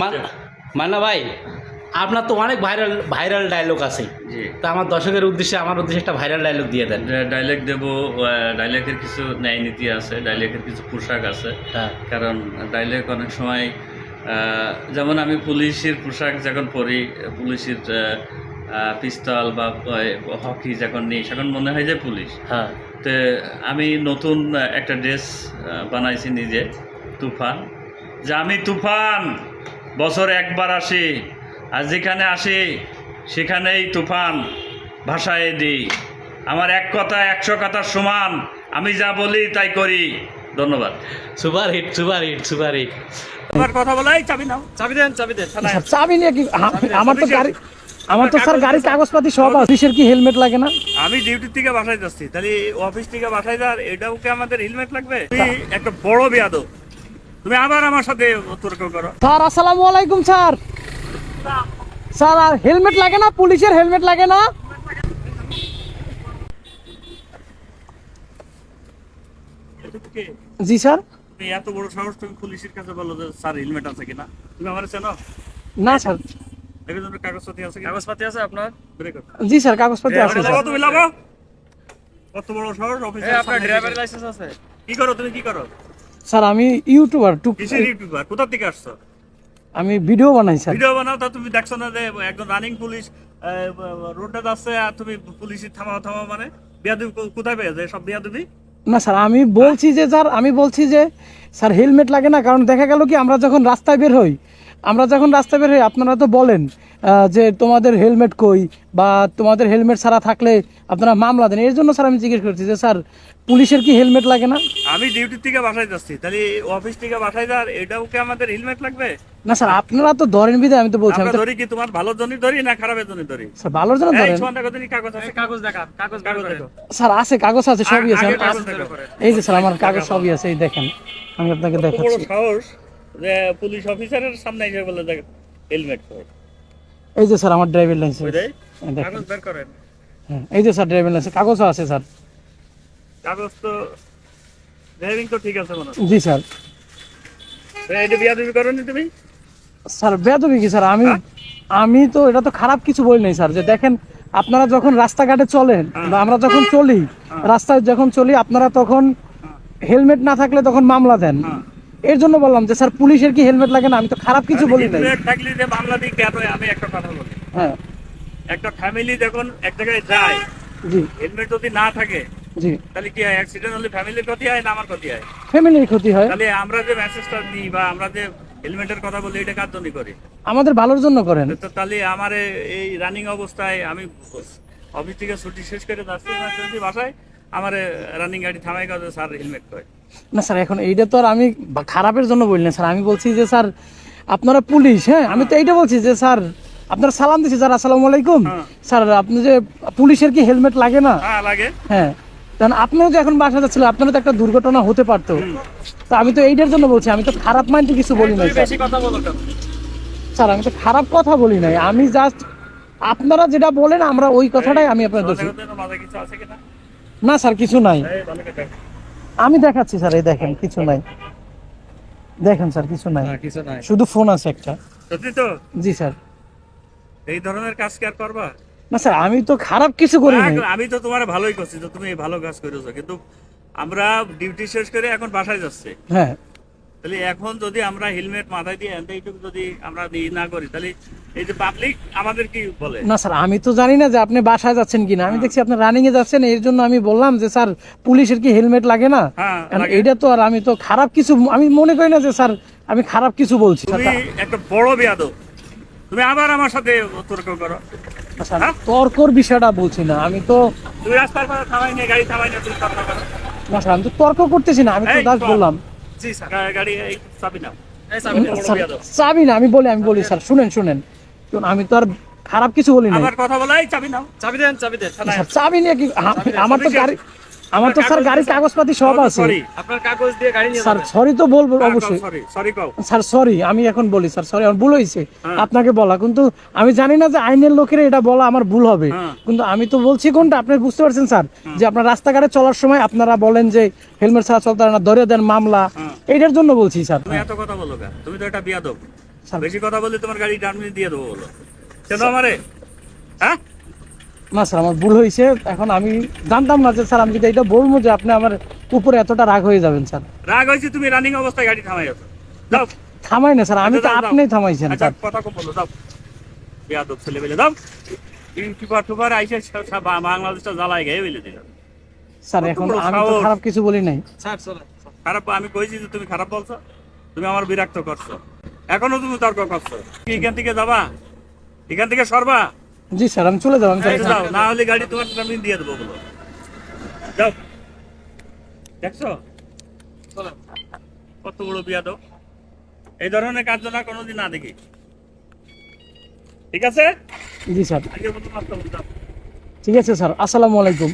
মান- মান্না ভাই আপনার তো অনেক ভাইরাল ভাইরাল ডায়লগ আছে। তা আমার দর্শকের উদ্দেশ্যে আমার উদ্দেশ্যে একটা ভাইরাল ডায়লগ দিয়ে দেন। ডাইলেক্ট দেব ডাইলেক্টের কিছু ন্যায় নীতি আছে ডাইলেক্টের কিছু পোশাক আছে। হ্যাঁ। কারণ ডাইলেক্ট অনেক সময় যেমন আমি পুলিশের পোশাক যখন পরি পুলিশের পিস্তল বা হকি যখন নিই তখন মনে হয় যে পুলিশ। হ্যাঁ। তো আমি নতুন একটা ড্রেস বানাইছি নিজে তুফান। যে আমি তুফান! বছরে একবার আসি আর যেখানে আসি সেখানেই তুফান ভাষায় দিই। আমার এক কথা একশো কথা সমান আমি যা বলি তাই করি। ধন্যবাদ। Super hit super hit super hit. আমার কথা বলাই চাবি নাও। চাবি দেন চাবি দেন চাবি নিয়ে কি আমার তো গাড়ি আমার তো স্যার গাড়ির কাগজপাতি সব আছে। পুলিশের কি হেলমেট লাগে না? আমি ডিউটি থেকে বাসায় যাচ্ছি তাহলে অফিস থেকে বাসায় যার এটাও কি আমাদের হেলমেট লাগবে? একটা বড় বেয়াদো তুমি আবার আমার সাথে তর্ক করো। স্যার আসসালামু আলাইকুম স্যার। স্যার আর হেলমেট লাগে না? পুলিশের হেলমেট লাগে না? কে? জি স্যার। তুমি এত বড় সাহস তুমি পুলিশের কাছে বলো যে স্যার হেলমেট আছে কিনা? তুমি আমার চেনো? না স্যার। তোমার কাগজপাতি আছে কাগজপাতি আছে আপনার? ব্রেক জি স্যার কাগজপাতি আছে স্যার। তুমি লাগাও কত বড় সাহস অফিসে আপনার ড্রাইভারের লাইসেন্স আছে? কি করো তুমি কি করো? স্যার আমি ইউটিউবার টু কিসের ইউটিউবার? কোথা থেকে আসছো? আমি ভিডিও বানাই স্যার। ভিডিও বানাও তা তুমি দেখছ না যে একজন রানিং পুলিশ রোডে যাচ্ছে আর তুমি পুলিশের থামাও থামাও মানে? বিয়াদুবি কোথায় কোথায় যায় সব বিয়াদুবি? না স্যার আমি বলছি যে স্যার আমি বলছি যে স্যার হেলমেট লাগে না কারণ দেখা গেল কি আমরা যখন রাস্তায় বের হই আমরা যখন রাস্তায় বের হই আপনারা তো বলেন যে তোমাদের হেলমেট কই বা তোমাদের হেলমেট ছাড়া থাকলে আপনারা মামলা দেন। এর জন্য স্যার আমি জিজ্ঞেস করছি যে স্যার পুলিশের কি হেলমেট লাগে না? আমি ডিউটি থেকে বাসায় যাচ্ছি। তাহলে অফিস থেকে বাসায় যার এটাও কি আমাদের হেলমেট লাগবে? না স্যার আপনারা তো ধরেন বিধে আমি তো বলছি আমি আমরা ধরি কি তোমার ভালোর জন্য ধরি না খারাপের জন্য ধরি? স্যার ভালোর জন্য এই ধরেন। কাগজ আছে। কাগজ দেখা কাগজ কাগজ দেখো। স্যার আছে কাগজ আছে সবই আছে। এই যে স্যার আমার কাগজ সবই আছে এই দেখেন। আমি আপনাকে দেখাচ্ছি। সাহস। পুলিশ অফিসারের সামনে এসে বলে দেখ হেলমেট পর। এই যে স্যার আমার ড্রাইভিং লাইসেন্স দেখেন। কাগজ বের করেন। হ্যাঁ, এই যে স্যার ড্রাইভিং লাইসেন্স কাগজও আছে স্যার। কাগজ তো ড্রাইভিং তো ঠিক আছে মনে জি স্যার। এটা বিয়াদবি করনি তুমি? স্যার বেদবি কি স্যার? আমি আমি তো এটা তো খারাপ কিছু বলি নাই স্যার। যে দেখেন আপনারা যখন রাস্তাঘাটে চলেন বা আমরা যখন চলি রাস্তায় যখন চলি আপনারা তখন হেলমেট না থাকলে তখন মামলা দেন। এর জন্য বললাম যে স্যার পুলিশের কি হেলমেট লাগে না? আমি তো খারাপ কিছু বলি নাই। হেলমেট থাকলে যে মামলা দিই কেন আমি একটা কথা বলি। হ্যাঁ। একটা ফ্যামিলি যখন এক জায়গায় যায় জি। হেলমেট যদি না থাকে জি। তাহলে কি হয় অ্যাক্সিডেন্ট হলে ফ্যামিলির ক্ষতি হয় না আমার ক্ষতি হয়? ফ্যামিলির ক্ষতি হয়। তাহলে আমরা যে মেসেজটা দিই বা আমরা যে হেলমেটের কথা বলি এটা কার জন্য করি? আমাদের ভালোর জন্য করেন। তো তাহলে আমার এই রানিং অবস্থায় আমি অফিস থেকে ছুটি শেষ করে যাচ্ছি বাসায় আমার রানিং গাড়ি থামাই কাজে স্যার হেলমেট করে না স্যার এখন এইটা তো আর আমি খারাপের জন্য বলি না স্যার আমি বলছি যে স্যার আপনারা পুলিশ হ্যাঁ? আমি তো এইটা বলছি যে স্যার আপনারা সালাম দিচ্ছি স্যার আসসালামু আলাইকুম। হ্যাঁ। স্যার আপনি যে পুলিশের কি হেলমেট লাগে না? হ্যাঁ লাগে। হ্যাঁ। কারণ আপনিও যে এখন বাসা যাচ্ছিলেন আপনারও তো একটা দুর্ঘটনা হতে পারতো। তো আমি তো এইটার জন্য বলছি আমি তো খারাপ মাইন্ডে কিছু বলি নাই স্যার। আমি তো খারাপ কথা বলি নাই আমি জাস্ট আপনারা যেটা বলেন আমরা ওই কথাটাই আমি আপনার দোষী। না স্যার কিছু নাই। আমি দেখাচ্ছি স্যার এই দেখেন কিছু নাই। দেখেন স্যার কিছু নাই। কিছু নাই। শুধু ফোন আছে একটা। সত্যি তো? জি স্যার। এই ধরনের কাজ কি আর করবা? না স্যার আমি তো খারাপ কিছু করি নাই। না, আমি তো তোমার ভালোই করছি তো তুমি ভালো কাজ করেছ কিন্তু আমরা ডিউটি শেষ করে এখন বাসায় যাচ্ছি। হ্যাঁ। তাহলে এখন যদি আমরা হেলমেট মাথায় দিয়ে এইটুকু যদি আমরা ই না করি তাহলে এই যে পাবলিক আমাদের কি বলে? না স্যার আমি তো জানি না যে আপনি বাসায় যাচ্ছেন কিনা। আমি দেখছি আপনি রানিং এ যাচ্ছেন এর জন্য আমি বললাম যে স্যার পুলিশের কি হেলমেট লাগে না? হ্যাঁ এইটা তো আর আমি তো খারাপ কিছু আমি মনে করি না যে স্যার আমি খারাপ কিছু বলছি। তুমি একটা বড় বেয়াদব। তুমি আবার আমার সাথে তর্ক করো। স্যার, হ্যাঁ? তর্কর বিষয়টা বলছি না। আমি তো তুমি রাস্তার পাশে থামাই নিয়ে গাড়ি থামাই নিয়ে তুমি তর্ক করো। না স্যার আমি তো তর্ক করতেছি না আমি তো জাস্ট বললাম। জি স্যার। গাড়ি চাবি না আমি বলি আমি বলি স্যার শুনেন শুনেন। আমি তো আর খারাপ কিছু বলি না আমার কথা বলাই চাবি নাও চাবি দেন চাবি দেন চাবি নিয়ে কি আমার তো গাড়ি আমার তো স্যার গাড়ির কাগজপাতি সব আছে। আপনার কাগজ দিয়ে গাড়ি নিয়ে স্যার সরি তো বলব অবশ্যই। সরি সরি কও। স্যার সরি আমি এখন বলি স্যার সরি আমার ভুল হয়েছে। হ্যাঁ। আপনাকে বলা কিন্তু আমি জানি না যে আইনের লোকের এটা বলা আমার ভুল হবে। হ্যাঁ। কিন্তু আমি তো বলছি কোনটা আপনি বুঝতে পারছেন স্যার যে আপনার রাস্তাঘাটে চলার সময় আপনারা বলেন যে হেলমেট ছাড়া চলতে না ধরে দেন মামলা। হ্যাঁ। এইটার জন্য বলছি স্যার। তুমি এত কথা বলো কেন? তুমি তো এটা বিয়াদব। স্যার। বেশি কথা বললে তোমার গাড়ি টার্মিনে দিয়ে দেবো বলো। চেনো আমারে? হ্যাঁ? না স্যার আমার ভুল হয়েছে। এখন আমি জানতাম না যে স্যার আমি যদি এটা বলব যে আপনি আমার উপরে এতটা রাগ হয়ে যাবেন স্যার। রাগ হয়েছে তুমি রানিং অবস্থায় গাড়ি থামাই আছো। যাও থামাই না স্যার আমি তো আচ্ছা, যাও। আপনি থামাইছেন আচ্ছা স্যার। কথা কম বলো যাও বেয়াদব ছেলে বেলে দাও। ইউটিউবার টুবার আইসে বাংলাদেশটা জ্বালায় গিয়ে বেলে দিল। স্যার এখন আমি তো খারাপ কিছু বলি নাই। খারাপ আমি কইছি যে তুমি খারাপ বলছো তুমি আমার বিরক্ত করছ। এখনও তুমি তর্ক করছ। এখান থেকে যাবা? এখান থেকে সরবা? জি স্যার আমি চলে যাব আমি। যাও না হলে গাড়ি তোমার টার্মিন দিয়ে দেবো বলো যাও। দেখছ? কত বড় বিয়াদ এই ধরনের কাজ না কোনোদিন না দেখি। ঠিক আছে? জি স্যার। ঠিক আছে স্যার আসসালামু আলাইকুম।